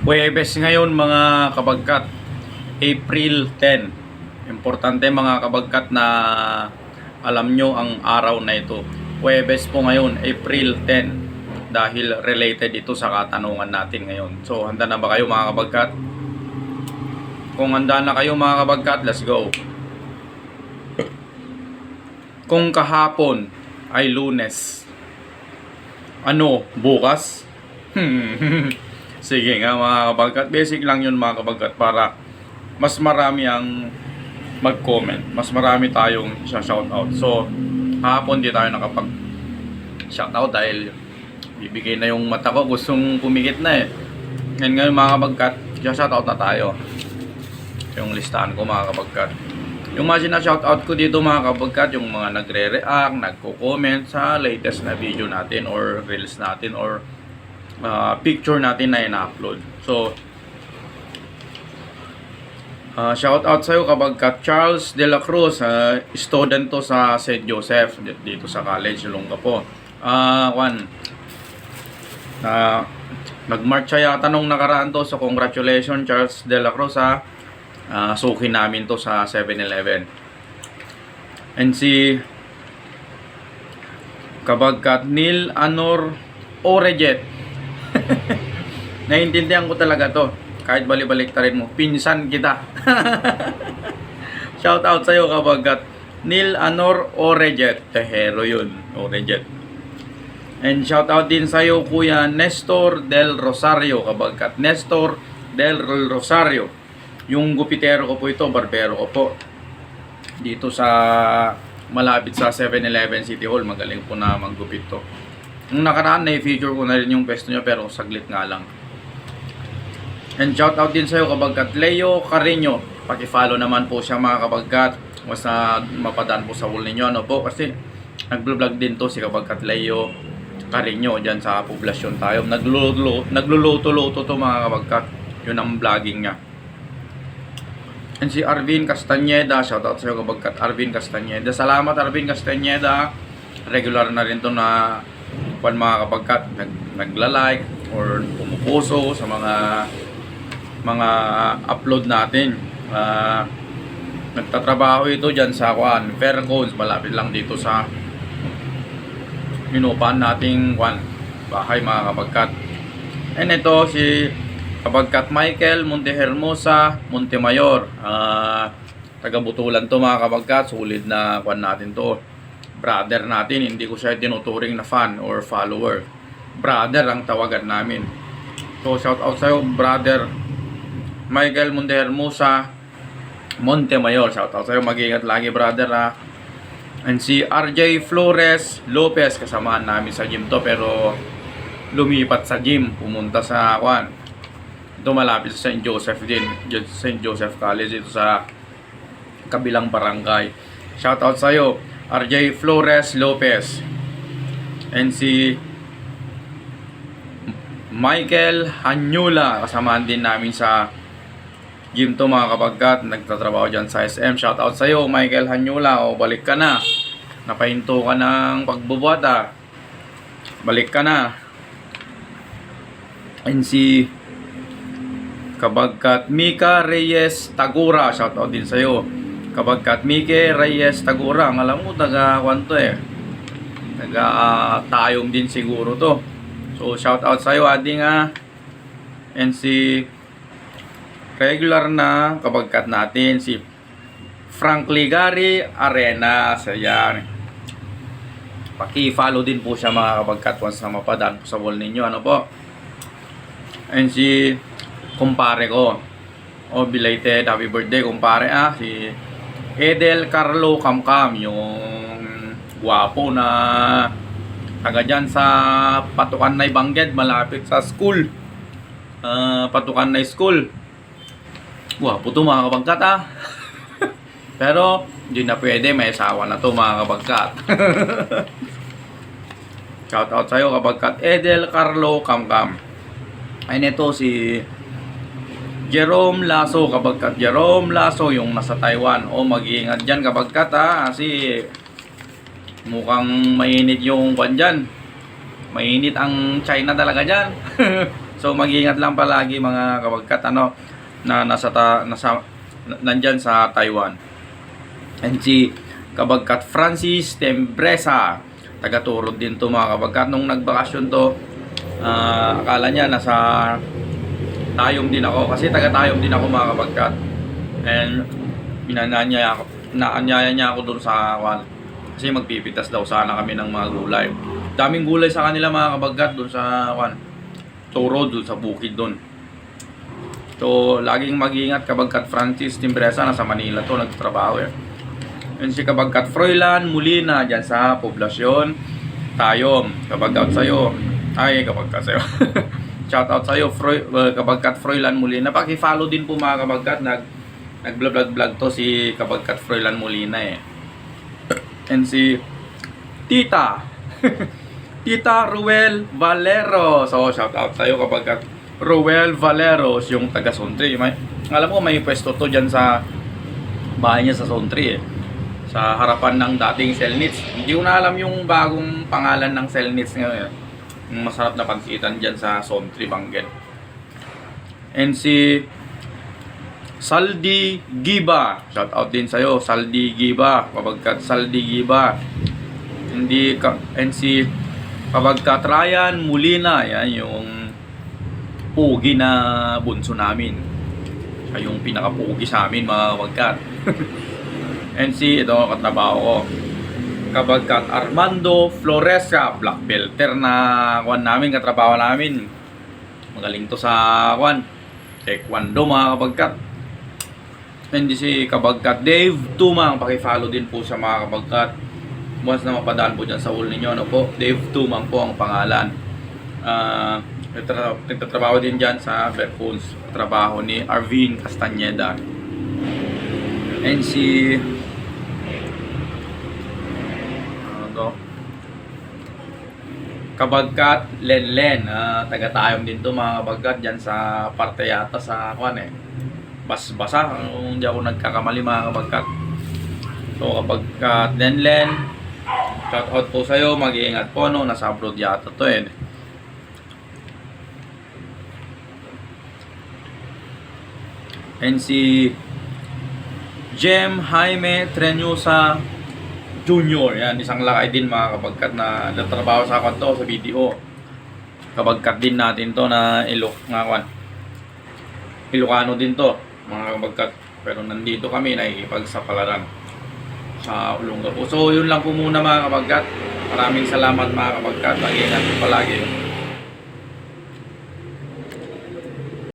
Huwebes ngayon mga kabagkat, April 10. Importante mga kabagkat na alam nyo ang araw na ito. Huwebes po ngayon, April 10. Dahil related ito sa katanungan natin ngayon. So, handa na ba kayo mga kabagkat? Kung handa na kayo mga kabagkat, let's go. Kung kahapon ay lunes, ano, bukas? Sige nga mga kabagkat, basic lang yun mga kabagkat para mas marami ang mag-comment. Mas marami tayong shoutout. So, hapon di tayo nakapag shoutout dahil bibigay na yung mata ko. Gustong pumikit na eh. Ngayon ngayon mga kabagkat, shoutout na tayo. Yung listahan ko mga kabagkat. Yung mga sina-shoutout ko dito mga kabagkat, yung mga nagre-react, nagko-comment sa latest na video natin or reels natin or uh, picture natin na ina-upload. So, uh, shout out sa'yo kabagkat Charles De La Cruz, uh, student to sa St. Joseph di- dito sa college, Olongapo. Ah, uh, Juan, na nag-march siya yata nung nakaraan to, so congratulations Charles De La Cruz ha. Ah, suki namin to sa 7-Eleven. And si kabagkat Neil Anor Orejet. Naiintindihan ko talaga to. Kahit balik-balik ta rin mo. Pinsan kita. Shout out sa'yo kabagkat Neil Anor Orejet. Tehero yun. Orejet. And shout out din sa'yo Kuya Nestor Del Rosario kabagkat Nestor Del Rosario. Yung gupitero ko po ito, barbero ko po. Dito sa malapit sa 7-Eleven City Hall. Magaling po na maggupit to. Nung nakaraan na i-feature ko na rin yung pwesto nyo pero saglit nga lang. And shout out din sa'yo kabagkat Leo Carino. Paki-follow naman po siya mga kabagkat. Basta mapadaan po sa wall ninyo. Ano po? Kasi nag-vlog din to si kabagkat Leo Carino dyan sa poblasyon tayo. Nagluluto, nagluluto-luto to mga kabagkat. Yun ang vlogging niya. And si Arvin Castañeda, shout out sa'yo kabagkat Arvin Castañeda. Salamat Arvin Castañeda. Regular na rin to na pan mga kabagkat nag, nagla-like or pumupuso sa mga mga upload natin. Ah, nagtatrabaho ito dyan sa Kwan, Faircones, malapit lang dito sa minupan nating Kwan, bahay mga kabagkat. And ito si Kabagkat Michael Montehermosa Montemayor. Ah, taga Butulan to mga kabagkat, sulit na Kwan natin to. Brother natin, hindi ko siya tinuturing na fan or follower. Brother ang tawagan namin. So shout out sa'yo, brother Michael Montehermosa Montemayor. Shout out sa'yo, mag-ingat lagi brother ha. And si RJ Flores Lopez, kasamaan namin sa gym to pero lumipat sa gym, pumunta sa Kwan. Ito malapit sa St. Joseph din, St. Joseph College ito sa kabilang barangay. Shout out sa'yo, RJ Flores Lopez. And si Michael Hanyula, kasamaan din namin sa gym to mga kapagkat, nagtatrabaho dyan sa SM. Shout out sa'yo, Michael Hanyula, o balik ka na. Napahinto ka ng pagbubuhat. Balik ka na. And si Kabagkat Mika Reyes Tagura, shout out din sa'yo. Kabagkat Mike Reyes Tagura, ang alam mo, taga kwanto eh. Taga ah, tayong din siguro to. So, shout out sa'yo, ading ah. And si regular na kabagkat natin, si Frank Ligari Arena. So, yan. Paki-follow din po siya mga kabagkat once na mapadaan po sa wall ninyo. Ano po? And si kumpare ko. O belated happy birthday kumpare ah. Si Edel Carlo Kamkam. Yung gwapo na taga dyan sa Patukan na Bangged. Malapit sa school. Ah, Patukan na School. Gwapo to mga kabagkat ah. Pero hindi na pwede. May asawa na to mga kabagkat. Shout out sa'yo kabagkat Edel Carlo Kamkam. Ay nito si Jerome Lasso kabagkat Jerome Lasso yung nasa Taiwan. O mag-iingat dyan kabagkat ha kasi mukhang mainit yung kwan dyan. Mainit ang China talaga dyan. So mag-iingat lang palagi mga kabagkat ano na nasa ta, nasa na- nandyan sa Taiwan. And si kabagkat Francis Tembresa, taga Turod din to mga kabagkat nung nagbakasyon to. ah, akala niya nasa Tayom din ako kasi taga Tayom din ako mga kabagkat. And inananya ako, naanyaya niya ako doon sa wal. Kasi magpipitas daw sana kami ng mga gulay. Daming gulay sa kanila mga kabagkat doon sa wan. Toro doon sa bukid doon. So, laging mag-ingat kabagkat Francis Timbresa nasa Manila to nagtatrabaho eh. Yun si kabagkat Froilan Molina dyan sa poblasyon Tayom. Kabagkat sa'yo. Ay, kabagkat sa'yo. Shoutout sa'yo, Froy, uh, kabagkat Froilan Molina. Paki-follow din po mga kabagkat. Nag, nag-vlog-vlog to si kabagkat Froilan Molina eh. And si Tita. Tita Ruel Valero. So, shout out sa'yo kapag Ruel Valeros, yung taga Sontri. May, alam ko may pwesto to dyan sa bahay niya sa Sontri eh. Sa harapan ng dating Selnits. Hindi ko na alam yung bagong pangalan ng Selnits ngayon. Masarap na pansitan dyan sa Sontri, Bangen. And si Saldi Giba. Shout out din sa'yo, Saldi Giba. Kapagkat Saldi Giba. Hindi ka, and si kapagkat Ryan Molina. Yan yung pugi na bunso namin. Siya yung pinakapugi sa amin mga kapagkat. and si, ito katrabaho ko. Kapagkat Armando Floresca, black belter na kwan namin, katrabaho namin. Magaling to sa kwan. Taekwondo mga kapagkat. Hindi si Kabagkat Dave Tumang. Pakifollow din po sa mga kabagkat. Once na mapadaan po dyan sa wall ninyo. Ano po? Dave Tumang po ang pangalan. Nagtra- nagtatrabaho din dyan sa Fairphones. Trabaho ni Arvin Castaneda. And si... Ano to? Kabagkat Lenlen. Ah, taga tayong din to mga kabagkat dyan sa parte yata sa kwan eh bas-basa kung hindi ako nagkakamali mga kabagkat. So kapag uh, Lenlen, shout out po sa'yo, mag-iingat po no, nasa abroad yata to eh. And si Jem Jaime Treñosa Junior, yan, isang lakay din mga kabagkat na natrabaho sa kanto sa video. Kabagkat din natin to na ilok nga kwan. Ilocano din to mga kabagkat. Pero nandito kami nakikipagsapalaran sa Olongapo. So yun lang po muna mga kabagkat. Maraming salamat mga kabagkat. Mag-ingat palagi.